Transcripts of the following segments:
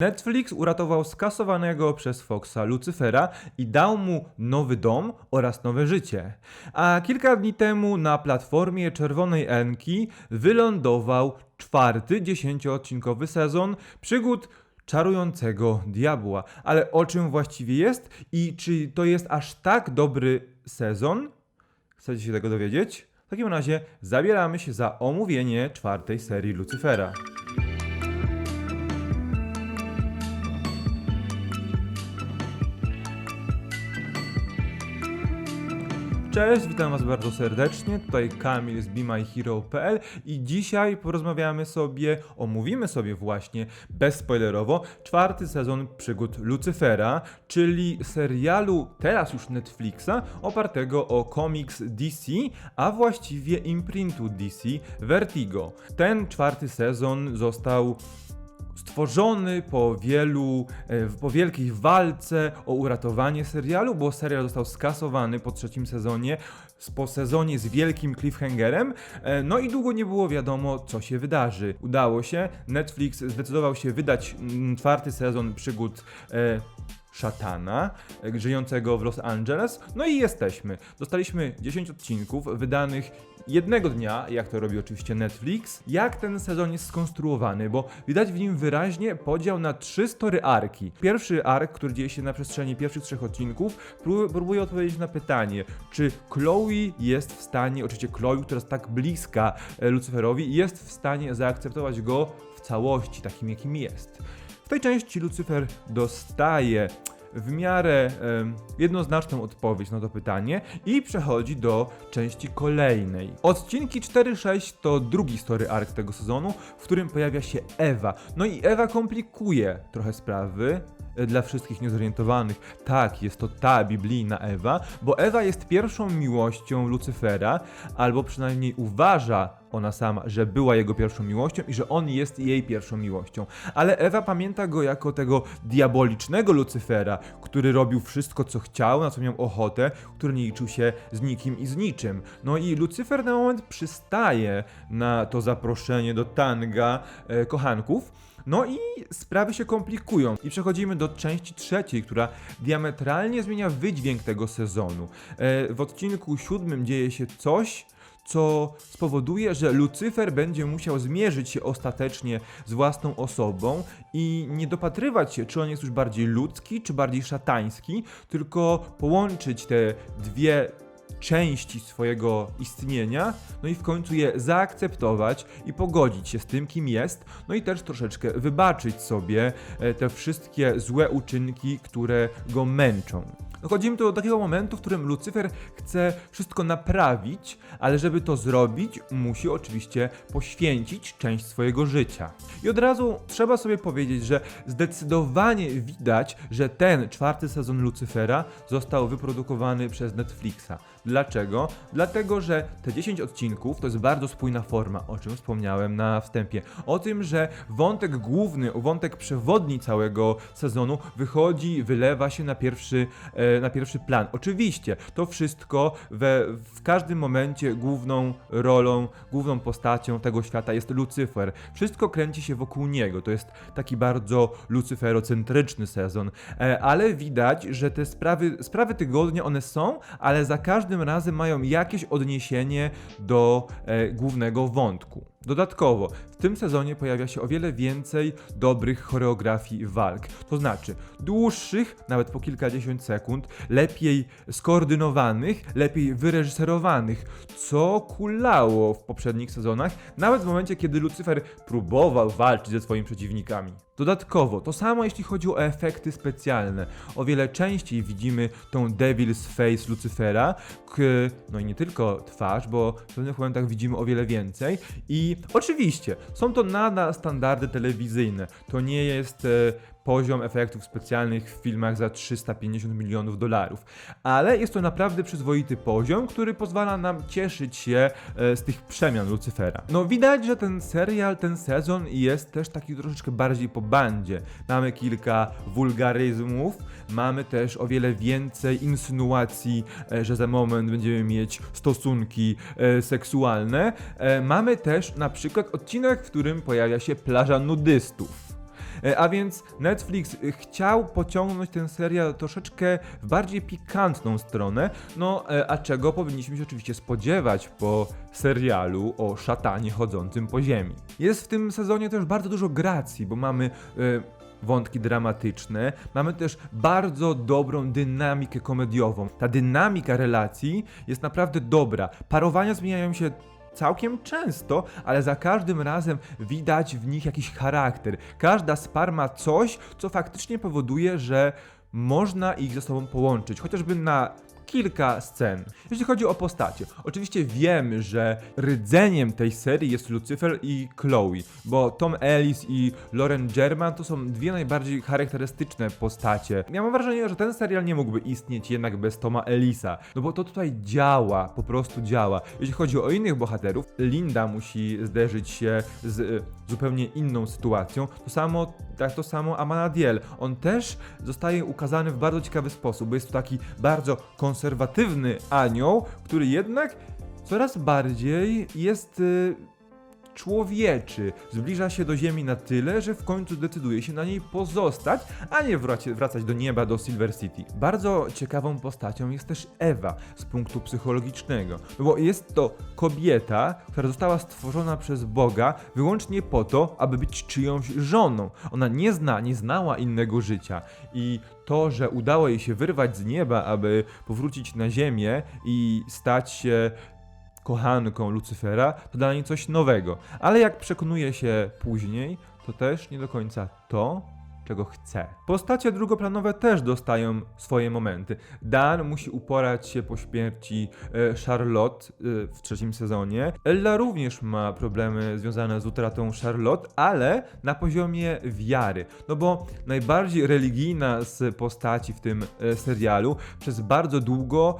Netflix uratował skasowanego przez Foxa Lucyfera i dał mu nowy dom oraz nowe życie. A kilka dni temu na platformie Czerwonej Enki wylądował czwarty dziesięcioodcinkowy sezon przygód czarującego diabła. Ale o czym właściwie jest i czy to jest aż tak dobry sezon? Chcecie się tego dowiedzieć? W takim razie zabieramy się za omówienie czwartej serii Lucyfera. Cześć, witam Was bardzo serdecznie. Tutaj Kamil z BeMyHero.pl i dzisiaj porozmawiamy sobie, omówimy sobie właśnie bezspoilerowo czwarty sezon przygód Lucyfera, czyli serialu teraz już Netflixa opartego o komiks DC, a właściwie imprintu DC Vertigo. Ten czwarty sezon został stworzony po wielu, e, po wielkiej walce o uratowanie serialu, bo serial został skasowany po trzecim sezonie, po sezonie z wielkim cliffhangerem, e, no i długo nie było wiadomo, co się wydarzy. Udało się, Netflix zdecydował się wydać mm, czwarty sezon przygód e, szatana, e, żyjącego w Los Angeles. No i jesteśmy. Dostaliśmy 10 odcinków wydanych jednego dnia, jak to robi oczywiście Netflix. Jak ten sezon jest skonstruowany, bo widać w nim wyraźnie podział na trzy story arki. Pierwszy ark, który dzieje się na przestrzeni pierwszych trzech odcinków, pró- próbuje odpowiedzieć na pytanie, czy Chloe jest w stanie, oczywiście Chloe, która jest tak bliska e, Lucyferowi, jest w stanie zaakceptować go w całości, takim jakim jest. W tej części Lucyfer dostaje w miarę jednoznaczną odpowiedź na to pytanie i przechodzi do części kolejnej. Odcinki 4-6 to drugi story arc tego sezonu, w którym pojawia się Ewa. No i Ewa komplikuje trochę sprawy dla wszystkich niezorientowanych. Tak, jest to ta biblijna Ewa, bo Ewa jest pierwszą miłością Lucyfera, albo przynajmniej uważa ona sama, że była jego pierwszą miłością i że on jest jej pierwszą miłością. Ale Ewa pamięta go jako tego diabolicznego Lucyfera, który robił wszystko, co chciał, na co miał ochotę, który nie liczył się z nikim i z niczym. No i Lucyfer na moment przystaje na to zaproszenie do tanga e, kochanków. No i sprawy się komplikują i przechodzimy do części trzeciej, która diametralnie zmienia wydźwięk tego sezonu. E, w odcinku siódmym dzieje się coś, co spowoduje, że Lucyfer będzie musiał zmierzyć się ostatecznie z własną osobą i nie dopatrywać się, czy on jest już bardziej ludzki, czy bardziej szatański, tylko połączyć te dwie części swojego istnienia, no i w końcu je zaakceptować i pogodzić się z tym, kim jest, no i też troszeczkę wybaczyć sobie e, te wszystkie złe uczynki, które go męczą. Dochodzimy tu do takiego momentu, w którym Lucyfer chce wszystko naprawić, ale żeby to zrobić, musi oczywiście poświęcić część swojego życia. I od razu trzeba sobie powiedzieć, że zdecydowanie widać, że ten czwarty sezon Lucyfera został wyprodukowany przez Netflixa. Dlaczego? Dlatego, że te 10 odcinków to jest bardzo spójna forma, o czym wspomniałem na wstępie. O tym, że wątek główny, wątek przewodni całego sezonu wychodzi, wylewa się na pierwszy, e, na pierwszy plan. Oczywiście, to wszystko we, w każdym momencie główną rolą, główną postacią tego świata jest Lucyfer. Wszystko kręci się wokół niego. To jest taki bardzo lucyferocentryczny sezon, e, ale widać, że te sprawy, sprawy tygodnia one są, ale za każdym razem mają jakieś odniesienie do e, głównego wątku. Dodatkowo, w tym sezonie pojawia się o wiele więcej dobrych choreografii walk. To znaczy, dłuższych, nawet po kilkadziesiąt sekund, lepiej skoordynowanych, lepiej wyreżyserowanych, co kulało w poprzednich sezonach, nawet w momencie, kiedy Lucyfer próbował walczyć ze swoimi przeciwnikami. Dodatkowo, to samo jeśli chodzi o efekty specjalne. O wiele częściej widzimy tą Devil's Face Lucyfera, k- no i nie tylko twarz, bo w pewnych momentach widzimy o wiele więcej. I oczywiście, są to nadal standardy telewizyjne. To nie jest e, poziom efektów specjalnych w filmach za 350 milionów dolarów. Ale jest to naprawdę przyzwoity poziom, który pozwala nam cieszyć się e, z tych przemian Lucyfera. No widać, że ten serial, ten sezon jest też taki troszeczkę bardziej po bandzie. Mamy kilka wulgaryzmów, mamy też o wiele więcej insynuacji, e, że za moment będziemy mieć stosunki e, seksualne. Mamy też na przykład odcinek, w którym pojawia się plaża nudystów. E, A więc Netflix e, chciał pociągnąć ten serial troszeczkę w bardziej pikantną stronę, no e, a czego powinniśmy się oczywiście spodziewać po serialu o szatanie chodzącym po ziemi. Jest w tym sezonie też bardzo dużo gracji, bo mamy wątki dramatyczne, mamy też bardzo dobrą dynamikę komediową. Ta dynamika relacji jest naprawdę dobra. Parowania zmieniają się całkiem często, ale za każdym razem widać w nich jakiś charakter. Każda z par ma coś, co faktycznie powoduje, że można ich ze sobą połączyć, chociażby na kilka scen. Jeśli chodzi o postacie, oczywiście wiemy, że rdzeniem tej serii jest Lucifer i Chloe, bo Tom Ellis i Lauren German to są dwie najbardziej charakterystyczne postacie. Ja mam wrażenie, że ten serial nie mógłby istnieć jednak bez Toma Ellisa, no bo to tutaj działa, po prostu działa. Jeśli chodzi o innych bohaterów, Linda musi zderzyć się z y, zupełnie inną sytuacją. To samo, tak to samo Amanadiel. On też zostaje ukazany w bardzo ciekawy sposób, bo jest to taki bardzo konserwatywny anioł, który jednak coraz bardziej jest y, człowieczy. Zbliża się do Ziemi na tyle, że w końcu decyduje się na niej pozostać, a nie wracać do nieba, do Silver City. Bardzo ciekawą postacią jest też Ewa z punktu psychologicznego, bo jest to kobieta, która została stworzona przez Boga wyłącznie po to, aby być czyjąś żoną. Ona nie zna, nie znała innego życia i to, że udało jej się wyrwać z nieba, aby powrócić na ziemię i stać się kochanką Lucyfera, to dla niej coś nowego. Ale jak przekonuje się później, to też nie do końca to, czego chce. Postacie drugoplanowe też dostają swoje momenty. Dan musi uporać się po śmierci e, Charlotte e, w trzecim sezonie. Ella również ma problemy związane z utratą Charlotte, ale na poziomie wiary. No bo najbardziej religijna z postaci w tym e, serialu przez bardzo długo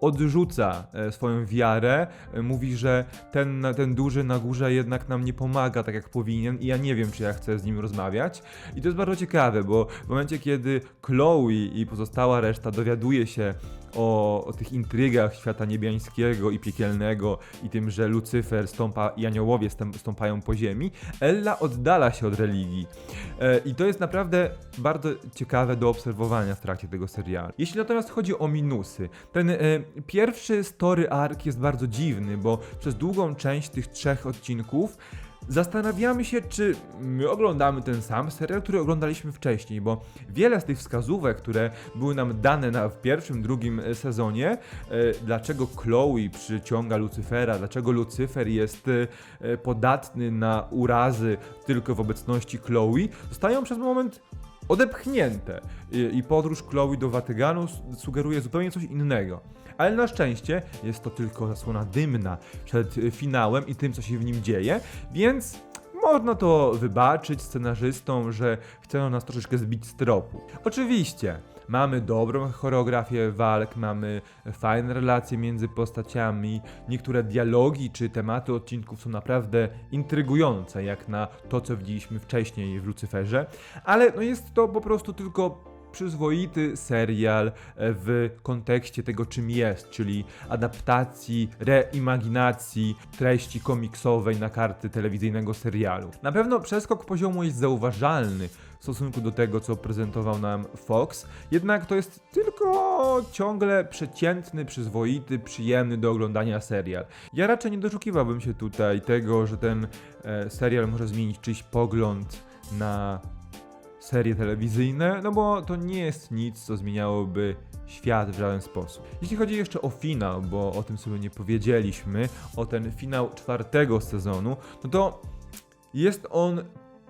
odrzuca e, swoją wiarę, e, mówi, że ten, ten duży na górze jednak nam nie pomaga tak jak powinien i ja nie wiem, czy ja chcę z nim rozmawiać. I to jest bardzo ciekawe, bo w momencie, kiedy Chloe i pozostała reszta dowiaduje się o, o tych intrygach świata niebiańskiego i piekielnego i tym, że Lucyfer stąpa i aniołowie stąpają po ziemi, Ella oddala się od religii. E, I to jest naprawdę bardzo ciekawe do obserwowania w trakcie tego serialu. Jeśli natomiast chodzi o minusy, ten e, pierwszy story arc jest bardzo dziwny, bo przez długą część tych trzech odcinków Zastanawiamy się, czy my oglądamy ten sam serial, który oglądaliśmy wcześniej, bo wiele z tych wskazówek, które były nam dane na, w pierwszym, drugim e, sezonie, e, dlaczego Chloe przyciąga Lucyfera, dlaczego Lucyfer jest e, podatny na urazy tylko w obecności Chloe, zostają przez moment odepchnięte I, podróż Chloe do Watyganu s- sugeruje zupełnie coś innego. Ale na szczęście jest to tylko zasłona dymna przed y, finałem i tym, co się w nim dzieje, więc można to wybaczyć scenarzystom, że chcą nas troszeczkę zbić z tropu. Oczywiście, mamy dobrą choreografię walk, mamy fajne relacje między postaciami, niektóre dialogi czy tematy odcinków są naprawdę intrygujące, jak na to, co widzieliśmy wcześniej w Lucyferze, ale no jest to po prostu tylko przyzwoity serial e, w kontekście tego, czym jest, czyli adaptacji, reimaginacji treści komiksowej na karty telewizyjnego serialu. Na pewno przeskok poziomu jest zauważalny w stosunku do tego, co prezentował nam Fox, jednak to jest tylko ciągle przeciętny, przyzwoity, przyjemny do oglądania serial. Ja raczej nie doszukiwałbym się tutaj tego, że ten e, serial może zmienić czyjś pogląd na serie telewizyjne, no bo to nie jest nic, co zmieniałoby świat w żaden sposób. Jeśli chodzi jeszcze o finał, bo o tym sobie nie powiedzieliśmy, o ten finał czwartego sezonu, no to jest on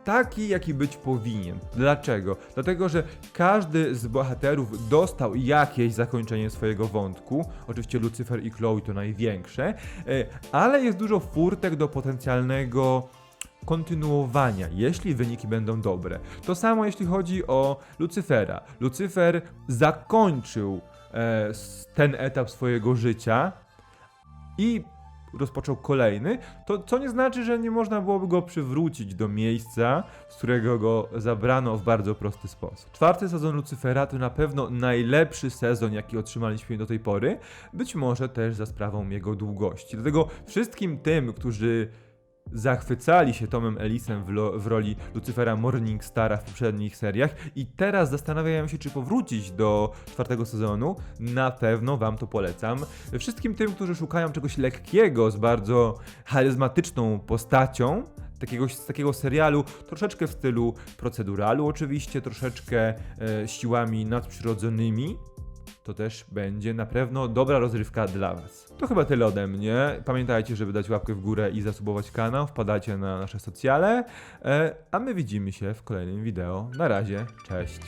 taki, jaki być powinien. Dlaczego? Dlatego, że każdy z bohaterów dostał jakieś zakończenie swojego wątku. Oczywiście Lucyfer i Chloe to największe, e, ale jest dużo furtek do potencjalnego kontynuowania, jeśli wyniki będą dobre. To samo jeśli chodzi o Lucyfera. Lucyfer zakończył e, ten etap swojego życia i rozpoczął kolejny, to co nie znaczy, że nie można byłoby go przywrócić do miejsca, z którego go zabrano w bardzo prosty sposób. Czwarty sezon Lucyfera to na pewno najlepszy sezon, jaki otrzymaliśmy do tej pory, być może też za sprawą jego długości. Dlatego wszystkim tym, którzy zachwycali się Tomem Ellisem w, lo- w roli Lucyfera Morningstara w poprzednich seriach i teraz zastanawiają się, czy powrócić do czwartego sezonu. Na pewno Wam to polecam. Wszystkim tym, którzy szukają czegoś lekkiego z bardzo charyzmatyczną postacią, takiego, z takiego serialu, troszeczkę w stylu proceduralu oczywiście, troszeczkę e, siłami nadprzyrodzonymi, to też będzie na pewno dobra rozrywka dla Was. To chyba tyle ode mnie. Pamiętajcie, żeby dać łapkę w górę i zasubować kanał. Wpadajcie na nasze socjale. E, a my widzimy się w kolejnym wideo. Na razie, cześć.